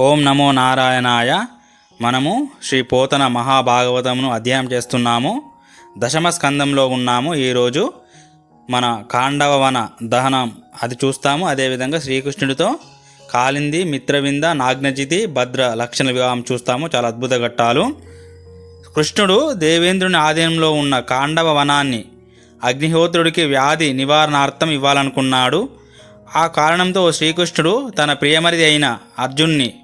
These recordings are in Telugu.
ఓం నమో నారాయణాయ. మనము శ్రీ పోతన మహాభాగవతమును అధ్యయనం చేస్తున్నాము. దశమ స్కందంలో ఉన్నాము. ఈరోజు మన కాండవవన దహనం అది చూస్తాము. అదేవిధంగా శ్రీకృష్ణుడితో కాలింది మిత్రవింద నాగ్నజితి భద్ర లక్షణ వివాహం చూస్తాము. చాలా అద్భుత ఘట్టాలు. కృష్ణుడు దేవేంద్రుని ఆధీనంలో ఉన్న కాండవ వనాన్ని అగ్నిహోత్రుడికి వ్యాధి నివారణార్థం ఇవ్వాలనుకున్నాడు. ఆ కారణంతో శ్రీకృష్ణుడు తన ప్రియమరిది అయిన అర్జున్ని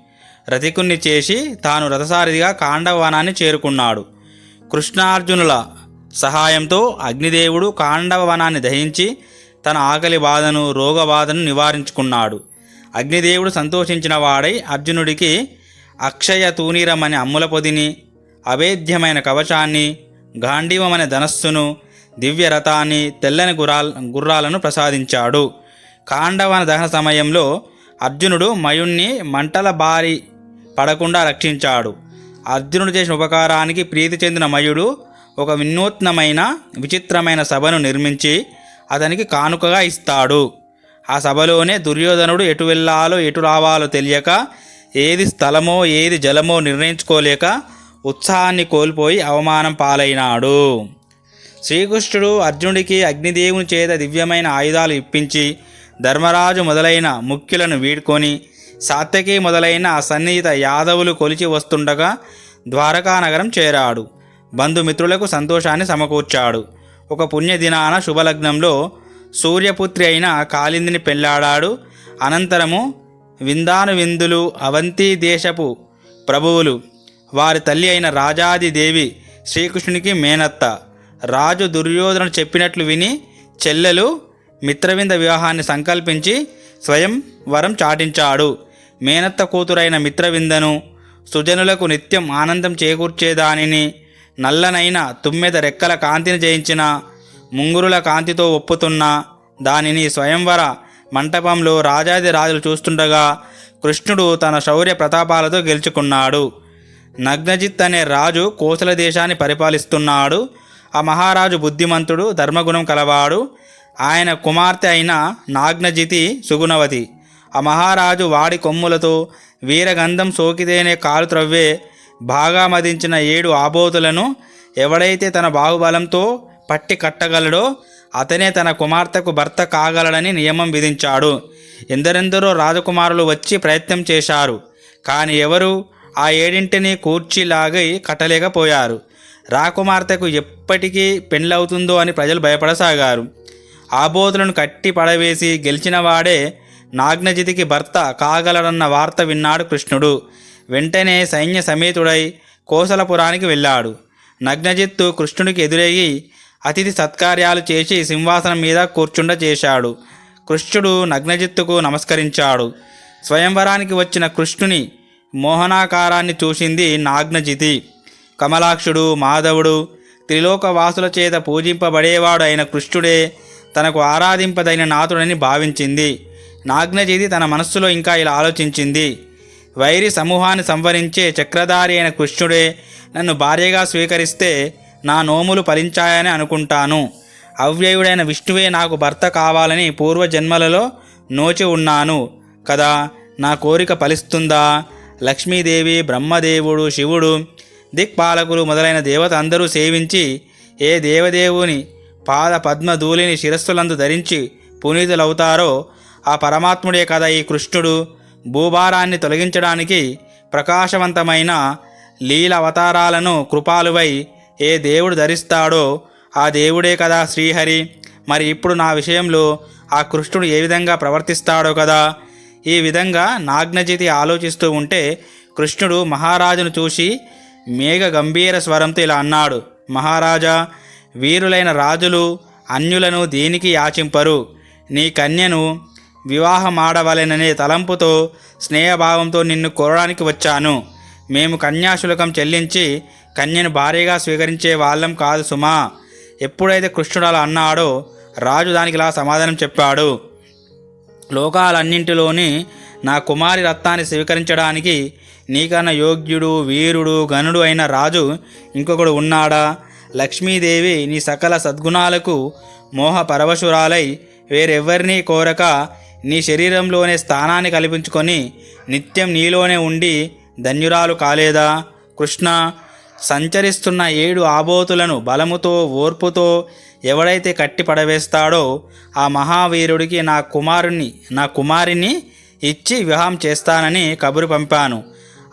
రథికుణ్ణి చేసి తాను రథసారిదిగా కాండవనాన్ని చేరుకున్నాడు. కృష్ణార్జునుల సహాయంతో అగ్నిదేవుడు కాండవవనాన్ని దహించి తన ఆకలి బాధను రోగబాధను నివారించుకున్నాడు. అగ్నిదేవుడు సంతోషించిన వాడై అర్జునుడికి అక్షయ తూనీరమనే అమ్ముల పొదిని అవేద్యమైన కవచాన్ని గాంధీవమనే ధనస్సును దివ్య రథాన్ని తెల్లని గుర్రాల్ గుర్రాలను ప్రసాదించాడు. కాండవన దహన సమయంలో అర్జునుడు మయుణ్ణి మంటల బారి పడకుండా రక్షించాడు. అర్జునుడు చేసిన ఉపకారానికి ప్రీతి చెందిన మయుడు ఒక వినూత్నమైన విచిత్రమైన సభను నిర్మించి అతనికి కానుకగా ఇస్తాడు. ఆ సభలోనే దుర్యోధనుడు ఎటు వెళ్ళాలో ఎటు రావాలో తెలియక ఏది స్థలమో ఏది జలమో నిర్ణయించుకోలేక ఉత్సాహాన్ని కోల్పోయి అవమానం పాలైనాడు. శ్రీకృష్ణుడు అర్జునుడికి అగ్నిదేవుని చేత దివ్యమైన ఆయుధాలు ఇప్పించి ధర్మరాజు మొదలైన ముఖ్యులను వీడ్కొని సాత్యకి మొదలైన సన్నిహిత యాదవులు కొలిచి వస్తుండగా ద్వారకానగరం చేరాడు. బంధుమిత్రులకు సంతోషాన్ని సమకూర్చాడు. ఒక పుణ్యదినాన శుభలగ్నంలో సూర్యపుత్రి అయిన కాళిందిని పెళ్ళాడాడు. అనంతరము విందాను విందులు అవంతి దేశపు ప్రభువులు వారి తల్లి అయిన రాజాదిదేవి శ్రీకృష్ణునికి మేనత్త. రాజు దుర్యోధన చెప్పినట్లు విని చెల్లెలు మిత్రవింద వివాహాన్ని సంకల్పించి స్వయం వరం చాటించాడు. మేనత్త కూతురైన మిత్రవిందను సుజనులకు నిత్యం ఆనందం చేకూర్చేదానిని నల్లనైన తుమ్మెద రెక్కల కాంతిని జయించిన ముంగురుల కాంతితో ఒప్పుతున్న దానిని స్వయంవర మంటపంలో రాజాది రాజులు చూస్తుండగా కృష్ణుడు తన శౌర్య ప్రతాపాలతో గెలుచుకున్నాడు. నగ్నజిత్ అనే రాజు కోసల దేశాన్ని పరిపాలిస్తున్నాడు. ఆ మహారాజు బుద్ధిమంతుడు ధర్మగుణం కలవాడు. ఆయన కుమార్తె అయిన నాగ్నజితి సుగుణవతి. ఆ మహారాజు వాడి కొమ్ములతో వీరగంధం సోకితేనే కాలు త్రవ్వే బాగా మదించిన ఏడు ఆబోతులను ఎవడైతే తన బాహుబలంతో పట్టి కట్టగలడో అతనే తన కుమార్తెకు భర్త కాగలడని నియమం విధించాడు. ఎందరెందరో రాజకుమారులు వచ్చి ప్రయత్నం చేశారు. కానీ ఎవరు? ఆ ఏడింటిని కూర్చిలాగి కట్టలేకపోయారు. రాకుమార్తెకు ఎప్పటికీ పెళ్ళవుతుందో అని ప్రజలు భయపడసాగారు. ఆబోతులను కట్టి పడవేసి గెలిచిన వాడే నాగ్నజితికి భర్త కాగలడన్న వార్త విన్నాడు కృష్ణుడు. వెంటనే సైన్య సమేతుడై కోసలపురానికి వెళ్ళాడు. నగ్నజిత్తు కృష్ణుడికి ఎదురయ్యి అతిథి సత్కార్యాలు చేసి సింహాసనం మీద కూర్చుండ చేశాడు. కృష్ణుడు నగ్నజిత్తుకు నమస్కరించాడు. స్వయంవరానికి వచ్చిన కృష్ణుని మోహనాకారాన్ని చూసింది నాగ్నజితి. కమలాక్షుడు మాధవుడు త్రిలోకవాసుల చేత పూజింపబడేవాడు అయిన కృష్ణుడే తనకు ఆరాధింపదైన నాథుడని భావించింది. నాగ్నజీది తన మనస్సులో ఇంకా ఇలా ఆలోచించింది. వైరి సమూహాన్ని సంవరించే చక్రధారి అయిన కృష్ణుడే నన్ను భార్యగా స్వీకరిస్తే నా నోములు ఫలించాయని అనుకుంటాను. అవ్యయుడైన విష్ణువే నాకు భర్త కావాలని పూర్వజన్మలలో నోచి ఉన్నాను. కదా నా కోరిక ఫలిస్తుందా? లక్ష్మీదేవి బ్రహ్మదేవుడు శివుడు దిక్పాలకులు మొదలైన దేవత అందరూ సేవించి ఏ దేవదేవుని పాద పద్మధూళిని శిరస్సులందు ధరించి పునీతులవుతారో ఆ పరమాత్ముడే కదా ఈ కృష్ణుడు. భూభారాన్ని తొలగించడానికి ప్రకాశవంతమైన లీల అవతారాలను కృపాలువై ఏ దేవుడు ధరిస్తాడో ఆ దేవుడే కదా శ్రీహరి. మరి ఇప్పుడు నా విషయంలో ఆ కృష్ణుడు ఏ విధంగా ప్రవర్తిస్తాడో కదా? ఈ విధంగా నాగ్నజితి ఆలోచిస్తూ ఉంటే కృష్ణుడు మహారాజును చూసి మేఘ గంభీర స్వరంతో ఇలా అన్నాడు. మహారాజా వీరులైన రాజులు అన్యులను దేనికి యాచింపరు. నీ కన్యను వివాహమాడవలెననే తలంపుతో స్నేహభావంతో నిన్ను కోరడానికి వచ్చాను. మేము కన్యాశులకం చెల్లించి కన్యను భారీగా స్వీకరించే వాళ్ళం కాదు సుమా. ఎప్పుడైతే కృష్ణుడు అలా అన్నాడో రాజు దానికి ఇలా సమాధానం చెప్పాడు. లోకాలన్నింటిలోని నా కుమారి రత్నాన్ని స్వీకరించడానికి నీకన్నా యోగ్యుడు వీరుడు గనుడు అయిన రాజు ఇంకొకడు ఉన్నాడా? లక్ష్మీదేవి నీ సకల సద్గుణాలకు మోహ పరవశురాలై వేరెవ్వరినీ కోరక నీ శరీరంలోనే స్థానాన్ని కల్పించుకొని నిత్యం నీలోనే ఉండి ధన్యురాలు కాలేదా? కృష్ణ సంచరిస్తున్న ఏడు ఆబోతులను బలముతో ఓర్పుతో ఎవడైతే కట్టి పడవేస్తాడో ఆ మహావీరుడికి నా కుమారుని నా కుమారిని ఇచ్చి వివాహం చేస్తానని కబురు పంపాను.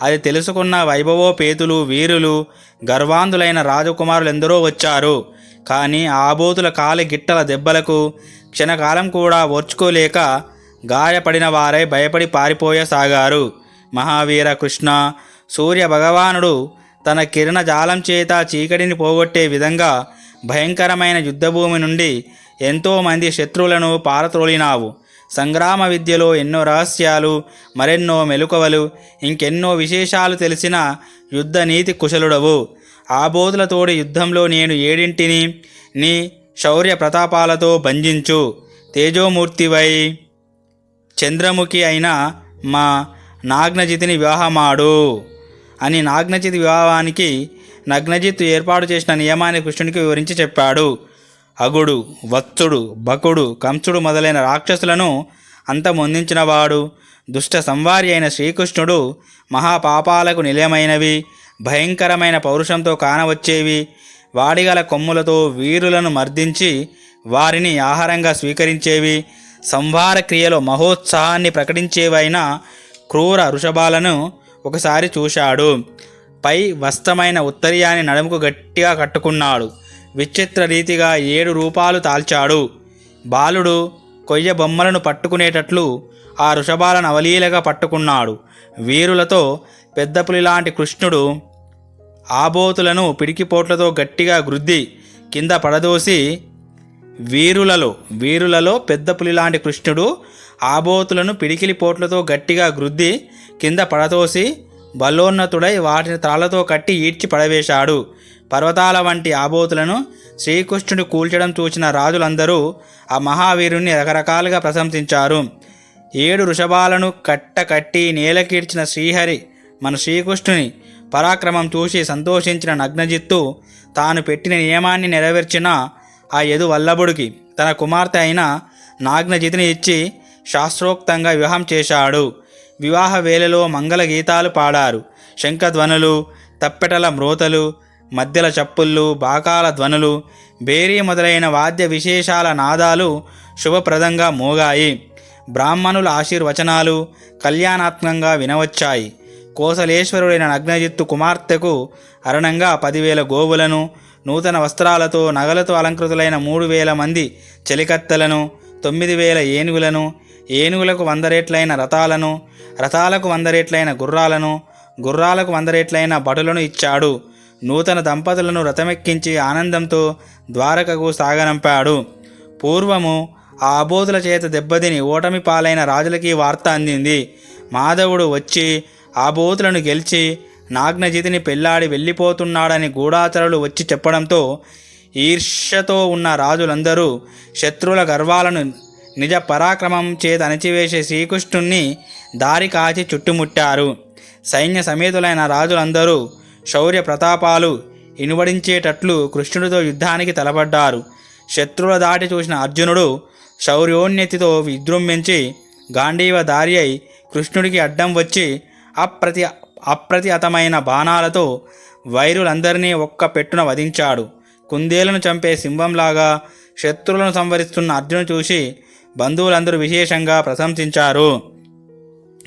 అది తెలుసుకున్న వైభవోపేతులు వీరులు గర్వాంధులైన రాజకుమారులు ఎందరో వచ్చారు. కానీ ఆబోతుల కాలి గిట్టల దెబ్బలకు క్షణకాలం కూడా ఓర్చుకోలేక గాయపడిన వారై భయపడి పారిపోయసాగారు మహావీర కృష్ణ సూర్య భగవానుడు తన కిరణ జాలం చేత చీకటిని పోగొట్టే విధంగా భయంకరమైన యుద్ధభూమి నుండి ఎంతోమంది శత్రువులను పారత్రోలినావు సంగ్రామ విద్యలో ఎన్నో రహస్యాలు మరెన్నో మెలకువలు ఇంకెన్నో విశేషాలు తెలిసిన యుద్ధ నీతి కుశలుడవు. ఆబోధులతోడి యుద్ధంలో నేను ఏడింటిని నీ శౌర్య ప్రతాపాలతో బంధించు తేజోమూర్తివై చంద్రముఖి అయిన మా నాగ్నజితిని వివాహమాడు. అని నాగ్నజిత్ వివాహానికి నగ్నజిత్ ఏర్పాటు చేసిన నియమాన్ని కృష్ణునికి వివరించి చెప్పాడు. అగుడు వత్సుడు బకుడు కంసుడు మొదలైన రాక్షసులను అంతమొందించినవాడు దుష్ట సంవారి అయిన శ్రీకృష్ణుడు మహాపాపాలకు నిలయమైనవి భయంకరమైన పౌరుషంతో కానవచ్చేవి. వాడిగల కొమ్ములతో వీరులను మర్దించి వారిని ఆహారంగా స్వీకరించేవి. సంహార క్రియలో మహోత్సాహాన్ని ప్రకటించేవైన క్రూర వృషభాలను ఒకసారి చూశాడు. పై వస్తమైన ఉత్తరీయాన్ని నడుముకు గట్టిగా కట్టుకున్నాడు. విచిత్ర రీతిగా ఏడు రూపాలు తాల్చాడు. బాలుడు కొయ్య బొమ్మలను పట్టుకునేటట్లు ఆ వృషభాలను అవలీలగా పట్టుకున్నాడు. వీరులతో పెద్దపులి లాంటి కృష్ణుడు ఆబోతులను పిడికిపోట్లతో గట్టిగా గుద్ది కింద పడదోసి వీరులలో వీరులలో పెద్ద పులిలాంటి కృష్ణుడు ఆబోతులను పిడికిలి పోట్లతో గట్టిగా గ్రుద్ది కింద పడతోసి బలోన్నతుడై వాటిని తాళ్ళతో కట్టి ఈడ్చి పడవేశాడు. పర్వతాల వంటి ఆబోతులను శ్రీకృష్ణుడు కూల్చడం చూసిన రాజులందరూ ఆ మహావీరుణ్ణి రకరకాలుగా ప్రశంసించారు. ఏడు వృషభాలను కట్ట కట్టి నేలకీడ్చిన శ్రీహరి మన శ్రీకృష్ణుని పరాక్రమం చూసి సంతోషించిన నగ్నజిత్తు తాను పెట్టిన నియమాన్ని నెరవేర్చిన ఆ యదు వల్లభుడికి తన కుమార్తె అయిన నాగ్నజితిని ఇచ్చి శాస్త్రోక్తంగా వివాహం చేశాడు. వివాహ వేళలో మంగళ గీతాలు పాడారు. శంఖధ్వనులు తప్పెటల మ్రోతలు మధ్యల చప్పుళ్ళు బాకాల ధ్వనులు బేరీ మొదలైన వాద్య విశేషాల నాదాలు శుభప్రదంగా మోగాయి. బ్రాహ్మణుల ఆశీర్వచనాలు కళ్యాణాత్మకంగా వినవచ్చాయి. కోసలేశ్వరుడైన నగ్నజిత్తు కుమార్తెకు అరణంగా పదివేల గోవులను నూతన వస్త్రాలతో నగలతో అలంకృతులైన మూడు వేల మంది చెలికత్తెలను తొమ్మిది వేల ఏనుగులను ఏనుగులకు వంద రేట్లైన రథాలను రథాలకు వంద రేట్లైన గుర్రాలను గుర్రాలకు వంద రేట్లైన భటులను ఇచ్చాడు. నూతన దంపతులను రథమెక్కించి ఆనందంతో ద్వారకకు సాగనంపాడు. పూర్వము ఆ అబోధుల చేత దెబ్బతిని ఓటమి పాలైన రాజులకి వార్త అందింది. మాధవుడు వచ్చి ఆబోతులను గెలిచి నాగ్నజితిని పెళ్ళాడి వెళ్ళిపోతున్నాడని గూఢాచరులు వచ్చి చెప్పడంతో ఈర్ష్యతో ఉన్న రాజులందరూ శత్రువుల గర్వాలను నిజ పరాక్రమం చేత అణచివేసే శ్రీకృష్ణుణ్ణి దారి కాచి చుట్టుముట్టారు. సైన్య సమేతులైన రాజులందరూ శౌర్య ప్రతాపాలు ఇనుబడించేటట్లు కృష్ణుడితో యుద్ధానికి తలపడ్డారు. శత్రువుల దాటి చూసిన అర్జునుడు శౌర్యోన్నతితో విజృంభించి గాంధీవ దారి అయి కృష్ణుడికి అడ్డం వచ్చి అప్రతి అప్రతిహతమైన బాణాలతో వైరులందరినీ ఒక్క పెట్టున వధించాడు. కుందేలను చంపే సింహంలాగా శత్రువులను సంవరిస్తున్న అర్జును చూసి బంధువులందరూ విశేషంగా ప్రశంసించారు.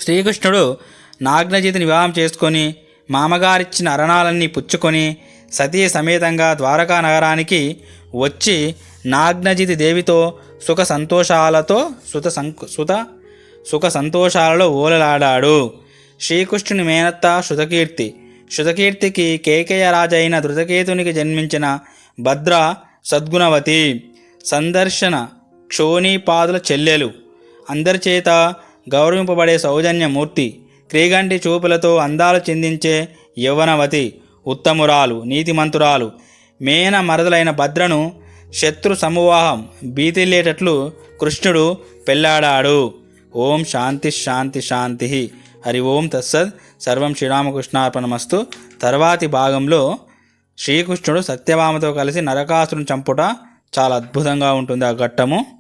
శ్రీకృష్ణుడు నాగ్నజితిని వివాహం చేసుకొని మామగారిచ్చిన అరణాలన్నీ పుచ్చుకొని సతీ సమేతంగా ద్వారకా నగరానికి వచ్చి నాగ్నజితి దేవితో సుఖ సంతోషాలతో సుత సుత సుఖ సంతోషాలలో ఓలలాడాడు. శ్రీకృష్ణుని మేనత్త శృతకీర్తి. శృతకీర్తికి కేకేయ రాజైన ధృతకేతునికి జన్మించిన భద్ర సద్గుణవతి. సందర్శన క్షోణీపాదుల చెల్లెలు. అందరి చేత గౌరవింపబడే సౌజన్యమూర్తి. క్రీగంటి చూపులతో అందాలు చెందించే యవ్వనవతి. ఉత్తమురాలు నీతిమంతురాలు. మేన మరదలైన భద్రను శత్రు సమూహం బీతిల్లేటట్లు కృష్ణుడు పెళ్ళాడాడు ఓం శాంతి శాంతి శాంతి. హరి ఓం తత్సద్ సర్వం శ్రీరామకృష్ణార్పణమస్తు. తర్వాతి భాగంలో శ్రీకృష్ణుడు సత్యభామతో కలిసి నరకాసురుని చంపుట చాలా అద్భుతంగా ఉంటుంది ఆ ఘట్టము.